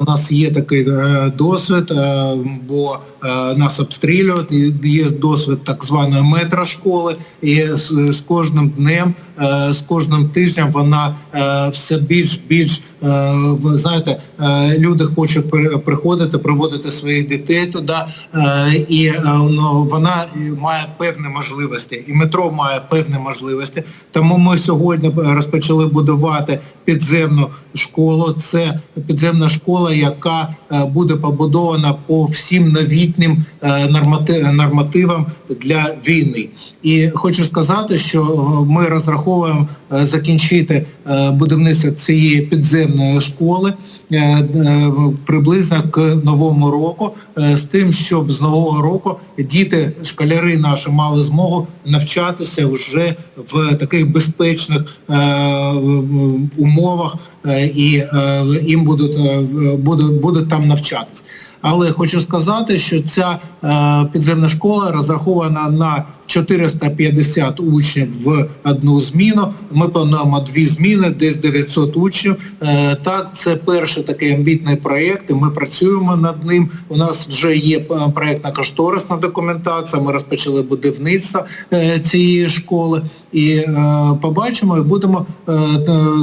У нас є такий е, досвід, е, бо е, нас обстрілюють, є досвід так званої метрошколи, і з, кожним днем, з кожним тижнем вона все більш більш знаєте, люди хочуть приходити, приводити своїх дітей туди, і ну, вона має певні можливості, і метро має певні можливості. Тому ми сьогодні розпочали будувати підземну школу. Це підземна школа, яка е, буде побудована по всім новітнім е, нормативам для війни. І хочу сказати, що е, ми розраховуємо е, закінчити е, будівництво цієї підземної школи приблизно к новому року, з тим, щоб з нового року діти, школяри наші мали змогу навчатися вже в таких безпечних умовах і їм будуть, будуть, будуть там навчатися. Але хочу сказати, що ця е, підземна школа розрахована на 450 учнів в одну зміну. Ми плануємо дві зміни, десь 900 учнів. Е, так, це перший такий амбітний проєкт, і ми працюємо над ним. У нас вже є е, проєктна кошторисна документація. Ми розпочали будівництво е, цієї школи і побачимо і будемо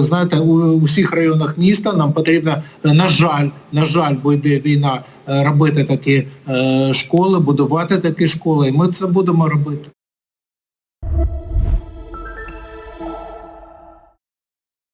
знаєте, у, всіх районах міста нам потрібно, на жаль, на жаль, бо йде війна, робити такі школи, будувати такі школи, і ми це будемо робити.